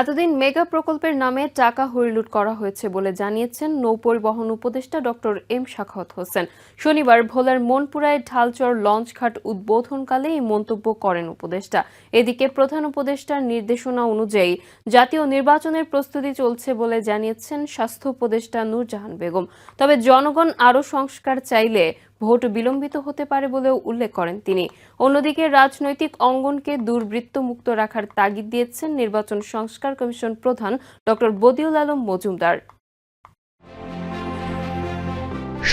এতদিন মেগা প্রকল্পের নামে টাকা হরিলুট করা হয়েছে বলে জানিয়েছেন নৌপরিবহন উপদেষ্টা ডক্টর এম শাখাওয়াত হোসেন। শনিবার ভোলার মনপুরায় ঢালচর লঞ্চঘাট উদ্বোধনকালে এই মন্তব্য করেন উপদেষ্টা। এদিকে প্রধান উপদেষ্টার নির্দেশনা অনুযায়ী জাতীয় নির্বাচনের প্রস্তুতি চলছে বলে জানিয়েছেন স্বাস্থ্য উপদেষ্টা নূরজাহান বেগম। তবে জনগণ আরও সংস্কার চাইলে ভোট বিলম্বিত হতে পারে বলেও উল্লেখ করেন তিনি। অন্যদিকে রাজনৈতিক অঙ্গনকে দুর্বৃত্তমুক্ত রাখার তাগিদ দিয়েছেন নির্বাচন সংস্কার কমিশন প্রধান ডক্টর বদিউল আলম মজুমদার।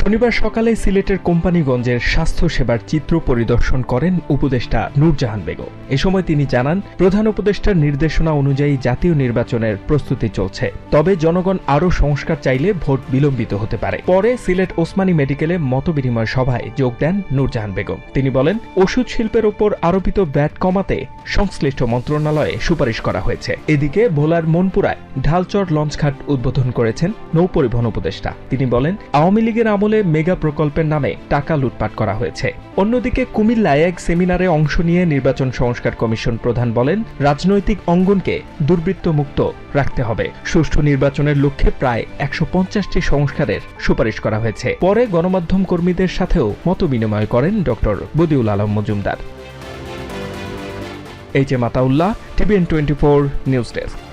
শনিবার সকালে সিলেটের কোম্পানিগঞ্জের স্বাস্থ্য সেবার চিত্র পরিদর্শন করেন উপদেষ্টা নূরজাহান বেগম। এ সময় তিনি জানান, প্রধান উপদেষ্টার নির্দেশনা অনুযায়ী জাতীয় নির্বাচনের প্রস্তুতি চলছে। তবে জনগণ আরও সংস্কার চাইলে ভোট বিলম্বিত হতে পারে। পরে সিলেট ওসমানী মেডিকেলে মতবিনিময় সভায় যোগ দেন নূরজাহান বেগম। তিনি বলেন, ওষুধ শিল্পের ওপর আরোপিত ব্যাট কমাতে সংশ্লিষ্ট মন্ত্রণালয়ে সুপারিশ করা হয়েছে। এদিকে ভোলার মনপুরায় ঢালচর লঞ্চঘাট উদ্বোধন করেছেন নৌপরিবহন উপদেষ্টা। তিনি বলেন, আওয়ামী লীগের আমলে মেগা প্রকল্পের নামে টাকা লুটপাট করা হয়েছে। অন্যদিকে কুমিল্লায় এক সেমিনারে অংশ নিয়ে নির্বাচন সংস্কার কমিশন প্রধান বলেন, রাজনৈতিক অঙ্গনকে দুর্বৃত্তমুক্ত রাখতে হবে। সুষ্ঠু নির্বাচনের লক্ষ্যে প্রায় একশো পঞ্চাশটি সংস্কারের সুপারিশ করা হয়েছে। পরে গণমাধ্যম কর্মীদের সাথেও মত বিনিময় করেন doctor Badiul Alam Majumdar. H A Mataullah TVN twenty four news desk.